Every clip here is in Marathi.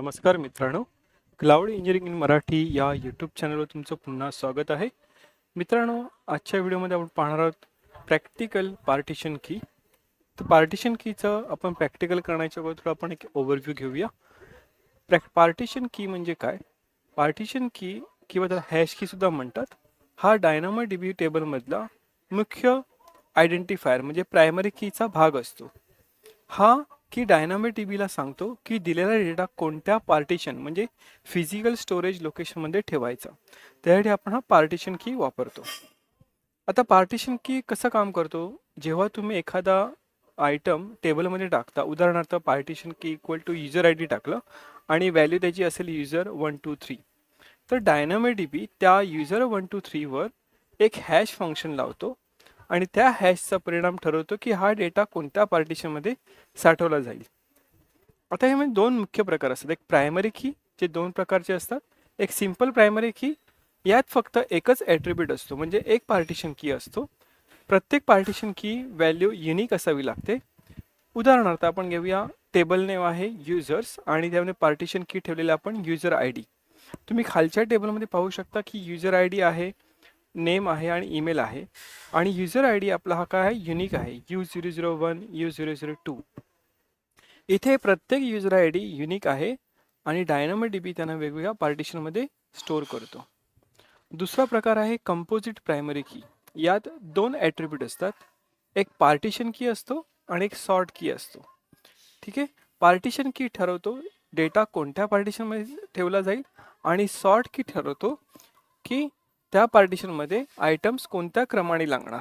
नमस्कार मित्रांनो. क्लाउड इंजिनिअरिंग इन मराठी या यूट्यूब चॅनलवर तुमचं पुन्हा स्वागत आहे. मित्रांनो आजच्या व्हिडिओमध्ये आपण पाहणार आहोत प्रॅक्टिकल पार्टिशन की तर पार्टिशन कीचं आपण प्रॅक्टिकल करण्याच्या अगोदर आपण एक ओव्हरव्ह्यू घेऊया. प्रॅक् पार्टिशन की म्हणजे काय? पार्टिशन की किंवा त्याला हॅश की सुद्धा म्हणतात. हा डायनामो डी टेबलमधला मुख्य आयडेंटिफायर म्हणजे प्रायमरी कीचा भाग असतो. हा की डायनामिक टी बीला सांगतो की दिलेला डेटा कोणत्या पार्टिशन म्हणजे फिजिकल स्टोरेज लोकेशनमध्ये ठेवायचा. त्यासाठी आपण हा पार्टिशन की वापरतो. आता पार्टिशन की कसं काम करतो? जेव्हा तुम्ही एखादा आयटम टेबलमध्ये टाकता उदाहरणार्थ partition key equal to user I D टाकलं आणि व्हॅल्यू त्याची असेल युजर वन टू थ्री तर डायनामे डी बी त्या युजर वन टू थ्रीवर एक हॅश फंक्शन लावतो आणि त्या हॅशचा परिणाम ठरवतो की हा डेटा कोणत्या पार्टिशनमध्ये साठवला जाईल. आता ह्यामध्ये म्हणजे दोन मुख्य प्रकार असतात. एक प्रायमरी की जे दोन प्रकारचे असतात. एक सिंपल प्रायमरी की यात फक्त एकच ॲट्रिब्यूट असतो म्हणजे एक पार्टिशन की असतो. प्रत्येक पार्टिशन की व्हॅल्यू युनिक असावी लागते. उदाहरणार्थ आपण घेऊया टेबल नेम आहे युजर्स आणि त्यामध्ये पार्टिशन की ठेवलेलं आपण युजर आय डी. तुम्ही खालच्या टेबलमध्ये पाहू शकता की युजर आय डी आहे. नेम आहे आणि ईमेल आहे. आणि युजर आय डी आपला हा काय आहे? युनिक आहे. U zero zero one U zero zero two इथे प्रत्येक युजर आय डी युनिक आहे आणि डायनामो डी बी त्यांना वेगवेगळ्या पार्टिशनमध्ये स्टोअर करतो. दुसरा प्रकार आहे कंपोजिट प्रायमरी की यात दोन ॲट्रिब्यूट असतात. एक पार्टिशन की असतो आणि एक सॉर्ट की असतो. ठीक आहे? पार्टिशन की ठरवतो डेटा कोणत्या पार्टिशनमध्ये ठेवला जाईल आणि सॉर्ट की ठरवतो की त्या पार्टिशनमध्ये आयटम्स कोणत्या क्रमाने लागणार?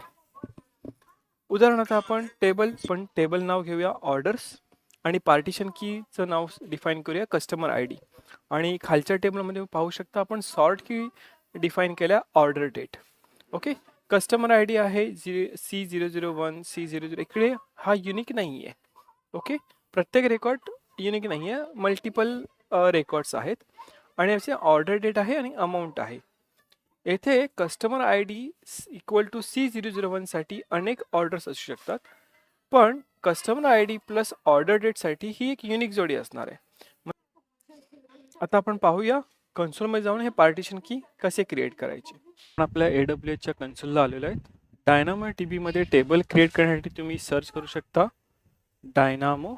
उदाहरणार्थ आपण टेबल पण टेबल नाव घेऊया ऑर्डर्स आणि पार्टिशन कीचं नाव डिफाईन करूया कस्टमर आय डी आणि खालच्या टेबलमध्ये पाहू शकता आपण सॉर्ट की डिफाईन केल्या order date okay customer I D आहे झि C zero zero one C zero zero इकडे हा युनिक नाही आहे ओके प्रत्येक रेकॉर्ड युनिक नाही आहे मल्टिपल रेकॉर्ड्स आहेत. आणि असे ऑर्डर डेट आहे आणि अमाऊंट आहे. येथे customer I D equal to C zero zero वनसाठी अनेक ऑर्डर्स असू शकतात. पण customer I D plus order डेटसाठी ही एक युनिक जोडी असणार आहे. आता आपण पाहूया कन्सोलमध्ये जाऊन हे पार्टिशन की कसे क्रिएट करायचे. आपण आपल्या ए डब्ल्यू एचच्या कन्सोलला आलेलो आहेत. डायनामो टी बीमध्ये टेबल क्रिएट करण्यासाठी तुम्ही सर्च करू शकता. डायनामो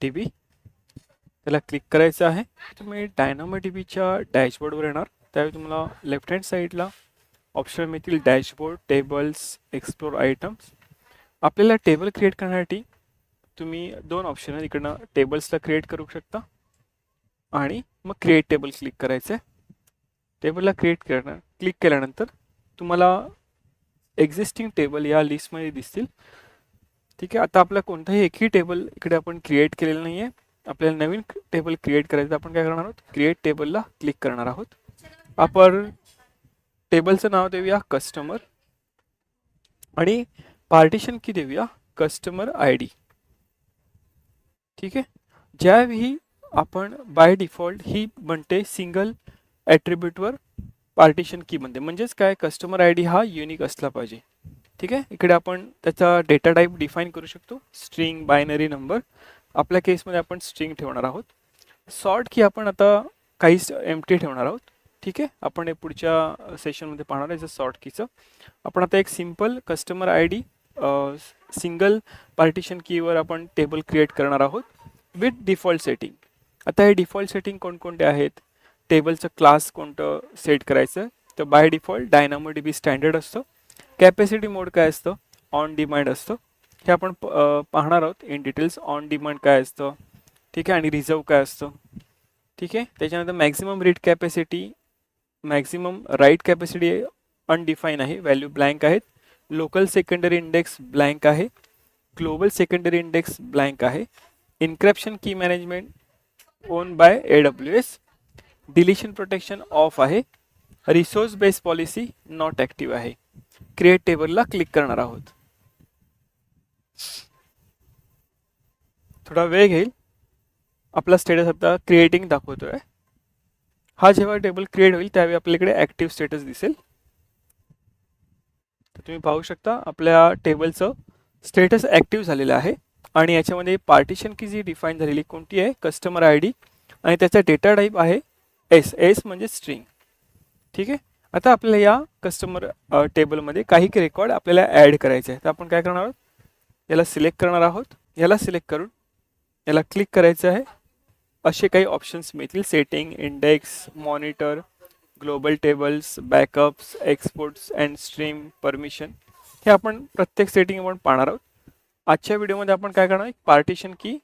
टी बी त्याला क्लिक करायचं आहे. तुम्ही डायनामो टी बीच्या डॅशबोर्डवर येणार. त्यावेळी तुम्हाला लेफ्ट हँड साईडला ऑप्शन मिळतील डॅशबोर्ड टेबल्स एक्सप्लोर आयटम्स आपल्याला टेबल क्रिएट करण्यासाठी तुम्ही दोन ऑप्शन आहेत. इकडनं टेबल्सला क्रिएट करू शकता आणि मग क्रिएट टेबल क्लिक करायचं आहे. टेबलला क्रिएट करणं क्लिक केल्यानंतर तुम्हाला एक्झिस्टिंग टेबल या लिस्टमध्ये दिसतील. ठीक आहे आता आपला कोणताही एकही टेबल इकडे आपण क्रिएट केलेलं नाही आहे आपल्याला नवीन टेबल क्रिएट करायचं आपण काय करणार आहोत? क्रिएट टेबलला क्लिक करणार आहोत. आपण टेबलचं नाव देऊया कस्टमर आणि पार्टिशन की देऊया कस्टमर आय डी ठीक आहे? ज्यावेळी आपण बाय डिफॉल्ट ही म्हणते सिंगल ॲट्रिब्यूटवर पार्टिशन की म्हणते म्हणजेच काय? कस्टमर आय डी हा युनिक असला पाहिजे. ठीक आहे? इकडे आपण त्याचा डेटा टाईप डिफाईन करू शकतो. स्ट्रिंग बायनरी नंबर आपल्या केसमध्ये आपण स्ट्रिंग ठेवणार आहोत. सॉर्ट की आपण आता काहीच एम टी ठेवणार आहोत. ठीक आहे. आपण हे पुढच्या सेशनमध्ये पाहणार आहे सॉर्ट कीचं आपण आता एक simple customer I D single partition keyword आपण टेबल क्रिएट करणार आहोत विथ डिफॉल्ट सेटिंग आता हे डिफॉल्ट सेटिंग कोणकोणते आहेत? टेबलचं क्लास कोणतं सेट करायचं? तर by default Dynamo D B standard असतं. कॅपॅसिटी मोड काय असतं? ऑन डिमांड असतं. हे आपण पाहणार आहोत. इन डिटेल्स ऑन डिमांड काय असतं? ठीक आहे. आणि रिझर्व काय असतं? ठीक आहे. त्याच्यानंतर maximum read capacity maximum write capacity undefined आहे व्हॅल्यू ब्लँक आहेत. लोकल सेकंडरी इंडेक्स ब्लँक आहे. ग्लोबल सेकंडरी इंडेक्स ब्लँक आहे. Encryption key management owned by A W S deletion protection off आहे. Resource based policy not active आहे. क्रिएट टेबलला क्लिक करणार आहोत. थोडा वेळ घेईल. आपला स्टेटस आता क्रिएटिंग दाखवतोय. हा जेव्हा टेबल क्रिएट होईल त्यावेळी आपल्याकडे ॲक्टिव्ह स्टेटस दिसेल. तर तुम्ही पाहू शकता आपल्या टेबलचं स्टेटस ॲक्टिव्ह झालेलं आहे. आणि याच्यामध्ये पार्टिशन की जी डिफाईन झालेली कोणती आहे? कस्टमर आय डी आणि त्याचा डेटा टाईप आहे एस एस म्हणजे स्ट्रिंग ठीक आहे? आता आपल्याला या कस्टमर टेबलमध्ये काही रेकॉर्ड आपल्याला ॲड करायचे आहे तर आपण काय करणार आहोत? याला सिलेक्ट करणार आहोत. याला सिलेक्ट करून याला क्लिक करायचं आहे. असे काही ऑप्शन्स मिळतील. Setting index monitor global tables backups exports and stream permission हे आपण प्रत्येक सेटिंग आपण पाहणार आहोत. आजच्या व्हिडिओमध्ये आपण काय करणार एक पार्टिशन की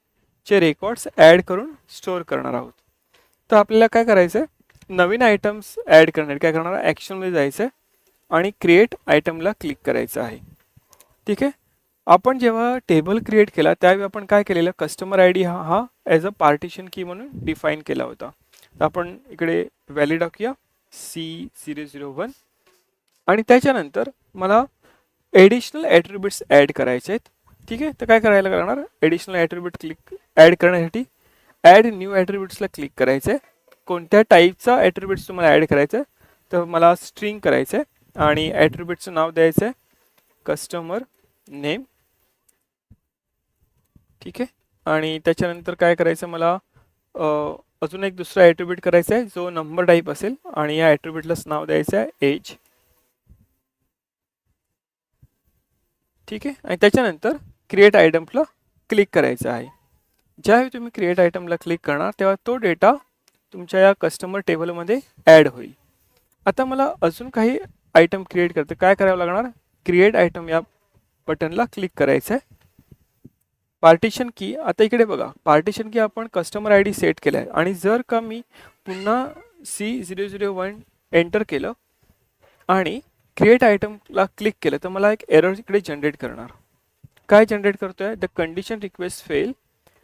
चे रेकॉर्ड्स ॲड करून स्टोअर करणार आहोत. तर आपल्याला काय करायचं आहे नवीन आयटम्स ॲड करणार काय करणार ॲक्शनमध्ये जायचं आहे आणि क्रिएट आयटमला क्लिक करायचं आहे. ठीक आहे? आपण जेव्हा टेबल क्रिएट केला त्यावेळी आपण काय केलेलं? कस्टमर आय डी हा हा ॲज अ पार्टिशन की म्हणून डिफाईन केला होता. तर आपण इकडे व्हॅली टाकूया. सी झिरो झिरो वन आणि त्याच्यानंतर मला एडिशनल ॲट्रिब्यूट्स ॲड करायचे आहेत. ठीक आहे? तर काय करायला लागणार? एडिशनल ॲट्रिब्यूट क्लिक ॲड करण्यासाठी ॲड न्यू ॲट्रिब्यूट्सला क्लिक करायचं आहे कोणत्या टाईपचा ॲट्रिब्यूट्स तुम्हाला ॲड करायचं आहे तर मला स्ट्रिंग करायचं आहे आणि ॲट्रिब्यूटचं नाव द्यायचं आहे कस्टमर नेम ठीक आहे? आणि त्याच्यानंतर काय करायचं मला अजून एक दुसरा ॲट्रिब्यूट करायचा आहे जो नंबर टाईप असेल आणि या ॲट्रिब्यूटलाच नाव द्यायचं आहे एज ठीक आहे? आणि त्याच्यानंतर क्रिएट आयटमला क्लिक करायचं आहे. ज्यावेळी तुम्ही क्रिएट आयटमला क्लिक करणार तेव्हा तो डेटा तुमच्या या कस्टमर टेबलमध्ये ॲड होईल. आता मला अजून काही आयटम क्रिएट करते. काय करावं लागणार? क्रिएट आयटम या बटनला क्लिक करायचं आहे. पार्टिशन की आता इकडे बघा पार्टिशन की आपण कस्टमर आय डी सेट केला आहे आणि जर का मी पुन्हा C zero zero one enter केलं आणि क्रिएट आयटमला क्लिक केलं तर मला एक एरर इकडे जनरेट करणार. काय जनरेट करतोय? The condition request fail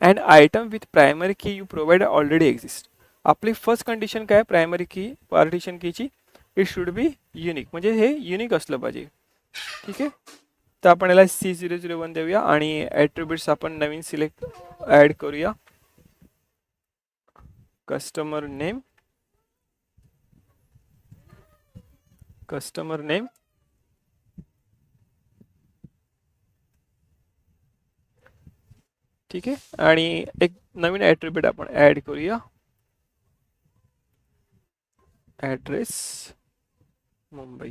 and item with primary key you provide already exist आपली फर्स्ट कंडिशन काय? प्रायमरी की पार्टिशन कीची इट शुड बी युनिक म्हणजे हे युनिक असलं पाहिजे. ठीक आहे? तर आपण याला सी झिरो झिरो वन देऊया आणि ॲट्रिब्युट्स आपण नवीन सिलेक्ट ॲड करूया. कस्टमर नेम कस्टमर नेम ठीक आहे? आणि एक नवीन ॲट्रिब्यूट आपण ॲड करूया. ॲड्रेस मुंबई.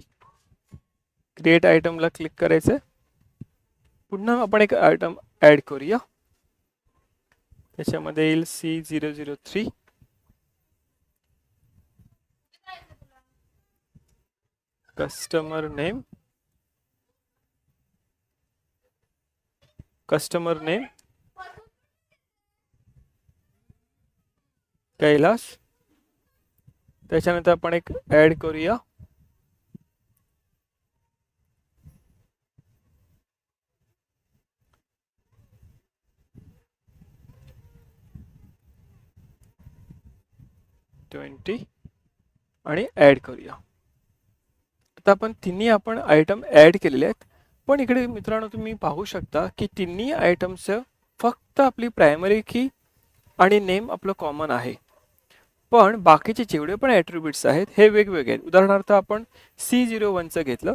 क्रिएट आयटमला क्लिक करायचं आहे पुन्हा आपण एक आयटम ॲड करूया. त्याच्यामध्ये येईल C zero zero three customer name customer name Kailas त्याच्यानंतर आपण एक ॲड करूया. ट्वेंटी आणि ॲड करूया. आता आपण तिन्ही आपण आयटम ॲड केलेले आहेत. पण इकडे मित्रांनो तुम्ही पाहू शकता की तिन्ही आयटमचं फक्त आपली प्रायमरी की आणि नेम आपलं कॉमन आहे. पण बाकीचे जेवढे पण ॲट्रिब्यूट्स आहेत हे वेगवेगळे आहेत. उदाहरणार्थ आपण सी झिरो वनचं घेतलं.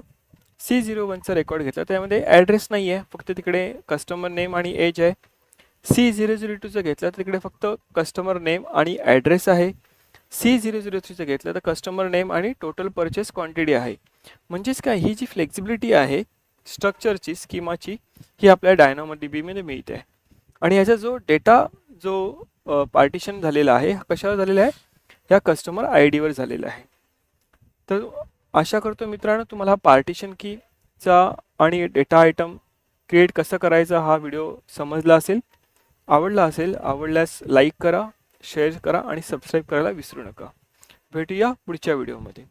सी झिरो वनचं रेकॉर्ड घेतलं. त्यामध्ये ॲड्रेस नाही आहे फक्त तिकडे कस्टमर नेम आणि एज आहे. सी झिरो झिरो टूचं घेतलं. तर तिकडे फक्त कस्टमर नेम आणि ॲड्रेस आहे. सी झिरो झिरो थ्रीचं घेतलं तर कस्टमर नेम आणि टोटल परचेस क्वांटिटी आहे. म्हणजेच काय? ही जी फ्लेक्झिबिलिटी आहे स्ट्रक्चरची स्कीमाची ही आपल्या डायनामो डी बीमध्ये मिळते. आणि याचा जो डेटा जो पार्टिशन झालेला आहे हा कशावर झालेला आहे? ह्या कस्टमर आय डीवर झालेला आहे. तर आशा करतो मित्रांनो तुम्हाला हा पार्टिशन कीचा आणि डेटा आयटम क्रिएट कसं करायचा हा व्हिडिओ समजला असेल आवडला असेल आवडल्यास लाईक करा. शेअर करा आणि सबस्क्राईब करायला विसरू नका. भेटूया पुढच्या व्हिडिओमध्ये